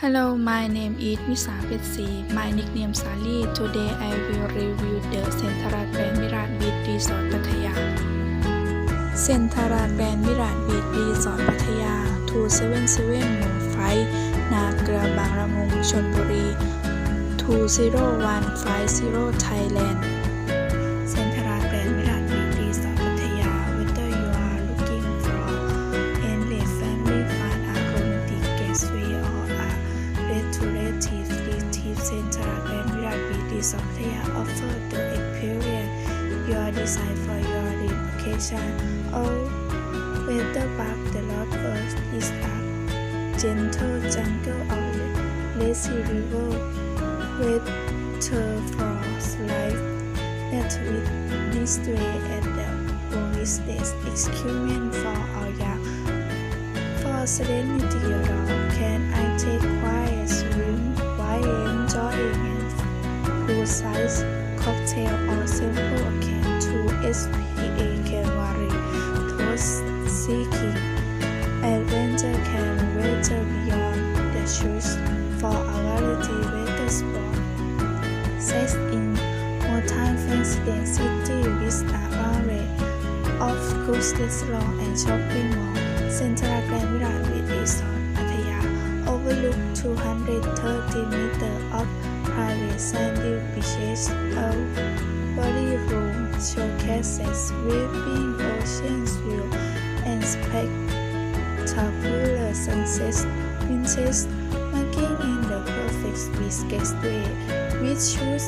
Hello, my name is Misa Petsi. My nickname Sally. Today I will review the Centara Grand Mirat Beach Resort พัทยา Centara Grand Mirat Beach Resort พัทยา 277หมู่ไฟ นาเกลือบางละมุงชลบุรี 20150 Thailand software offer the experience you are designed for your relocation. Oh, with the back the Lord Earth is a gentle jungle or lazy river with turfrogs life that with mystery and the voice days experience for our young for serenity alone can I take precise cocktail or simple. can to SPA can vary towards seeking Adventure can venture beyond the shoes for a variety weather sport. Set in wartime Franklin City with an array of grocery store and shopping mall, Central Grand Villa with its own Pattaya, overlook 230 meters of sandy beaches. A body room showcases sweeping ocean view and spectacular sunsets. Vintage making in the perfect beach gateway, which shows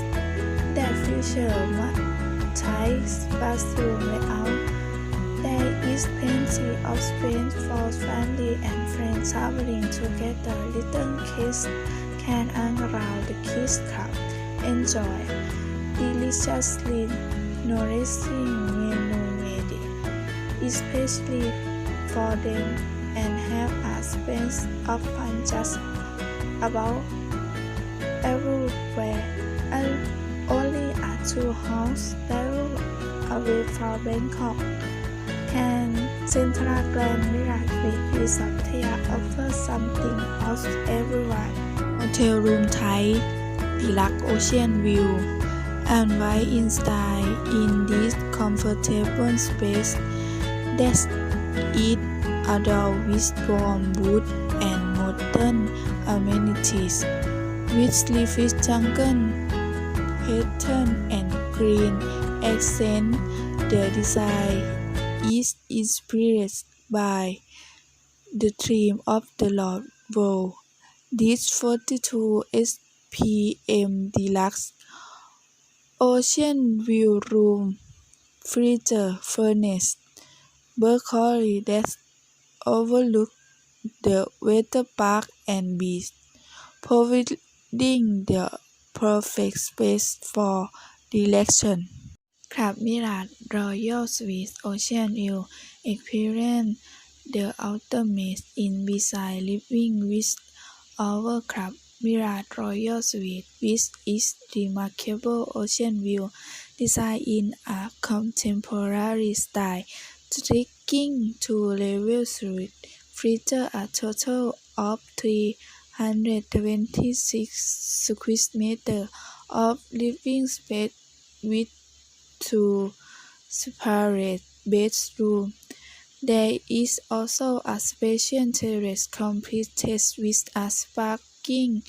that future multi bathroom layout. There is plenty of space for family and friends traveling together. Little kids hang around the kids club, enjoy deliciously nourishing menu made especially for them and have a space of fun just about everywhere. And only a two house travel away from Bangkok. And Central Grand Mirage Resort they offer something Beach Resort พัทยา offer something else everyone Hotel Room Type Deluxe Ocean View and wide in style in this comfortable space that it adorned with warm wood and modern amenities with leafy jungle pattern and green accent the design is inspired by the theme of the Lord World. this 42 SPM Deluxe Ocean View Room feature furnished balcony that overlook the water park and beach, providing the perfect space for relaxation. Club Mirat Royal Suites Ocean View experience the ultimate in beside living with our Club Mirat Royal Suite which is remarkable ocean view designed in a contemporary style. Striking two-level suite feature a total of 326 square meters of living space with two separate bedrooms. There is also a special terrace completed with a sparkling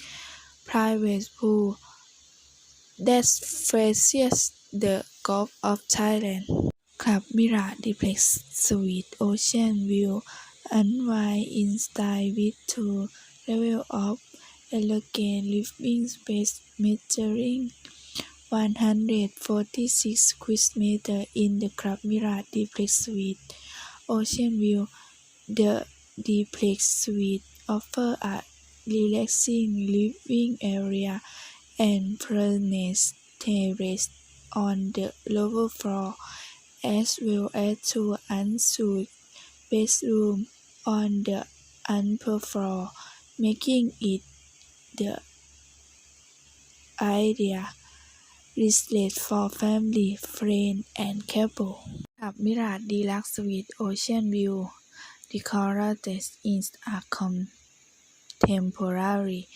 private pool that faces the Gulf of Thailand. Club Mirat Duplex Suite Ocean View unwind in style with two levels of elegant living space measuring 146 square meters in the Club Mirat Duplex Suite Ocean View. The duplex suite offers a relaxing living area and furnished terrace on the lower floor, as well as two ensuite bedrooms on the upper floor, making it the ideal residence for family, friends, and couple. Club Mirat Deluxe Suite Ocean View decorated in a temporary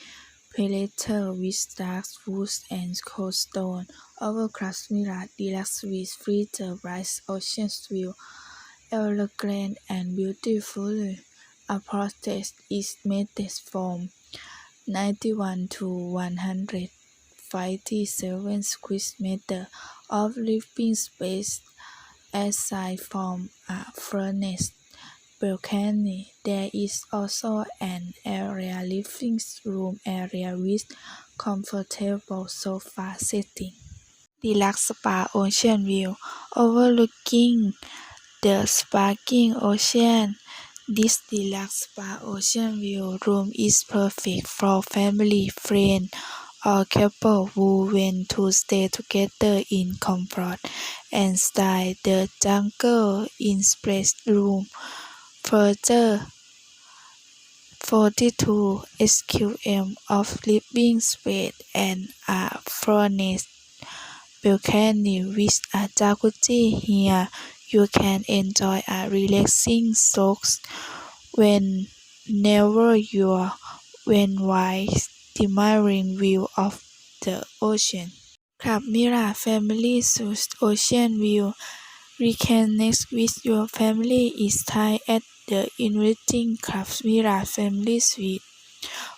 shelter with dark woods and cold stone. Our Club Mira Deluxe with feature bright ocean view, elegant and beautiful. Approach is made from 91 to 157 square meter of living space. Aside from uh, a furnace balcony, there is also an area living room area with comfortable sofa setting. Deluxe Spa Ocean View overlooking the sparkling ocean. This deluxe spa ocean view room is perfect for family, friends, or couple who want to stay together in comfort and style. The jungle inspired room features 42 sqm of living space and a furnace balcony with a jacuzzi. Here you can enjoy a relaxing soak whenever you are when while admiring view of the ocean. Club Mira Family Suites Ocean View Reconnect with your family is Thai at the inviting Club Mira Family Suite.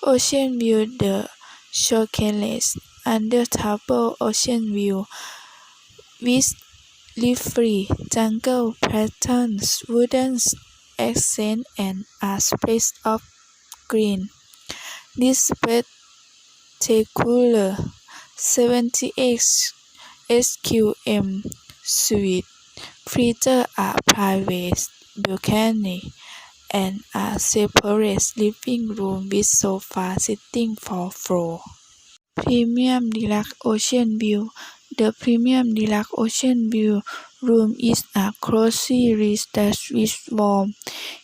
Ocean View The Showcase Under Table Ocean View with leaf-free jungle patterns, wooden accents, and a splash of green. This spectacular 78 SQM suite features a private balcony and a separate living room with sofa sitting for floor. Premium Deluxe Ocean View The Premium Deluxe Ocean View room is a cozy retreat with warm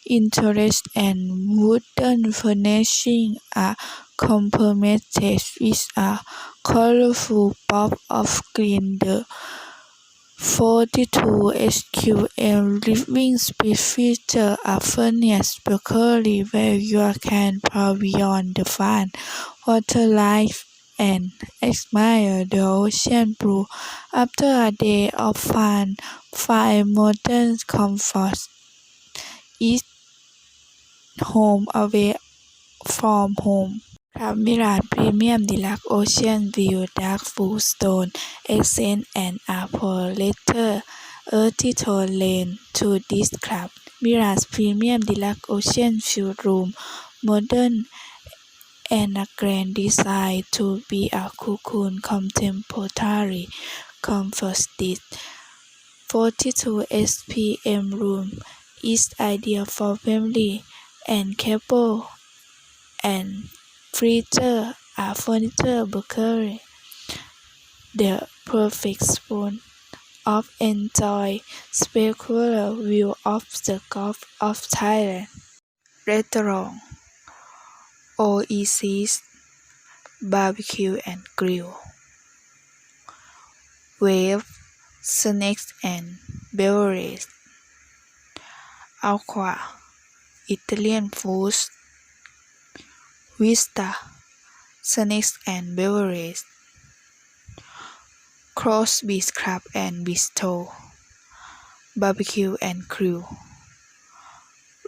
interiors and wooden furnishing are complemented with a colorful pop of green. The 42 SQM living space features a furnished balcony where you can prowl beyond the fun water life and admire the ocean blue. After a day of fun, find modern comfort is home away from home. Mirage Premium Deluxe Ocean View Dark Full Stone Accent and a Letter Earthy Tone Lane to this club. Mirage Premium Deluxe Ocean View Room Modern and a grand design to be a cocoon contemporary comfort style. 42 SPM room is ideal for family and couple and features a furniture balcony. The perfect spoon of enjoy spectacular view of the Gulf of Thailand. Restaurant Oasis Barbecue and Grill. Wave Snacks and Beverages. Aqua Italian Foods. Vista Snacks and Beverages. Cross Beach Club and Bistro. Barbecue and Grill.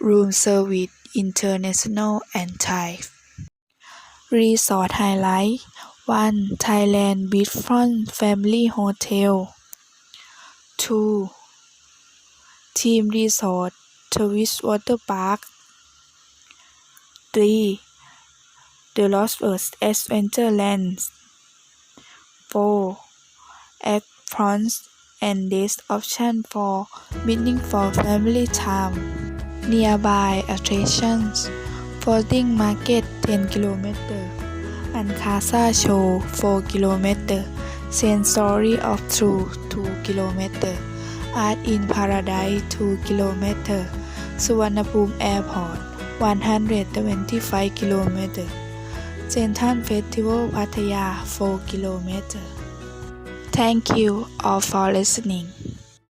Room Service International and Thai. Resort Highlight 1. Thailand Beachfront Family Hotel 2. Team Resort Twist Water Park 3. The Lost Earth Adventureland 4. Upfront and Days Option for meaningful family time. Nearby attractions Floating Market 10 km and Casa Show 4 km Sensory of Truth 2 km Art in Paradise 2 km Suvarnabhumi Airport 125 km Central Festival Pattaya 4 km Thank you all for listening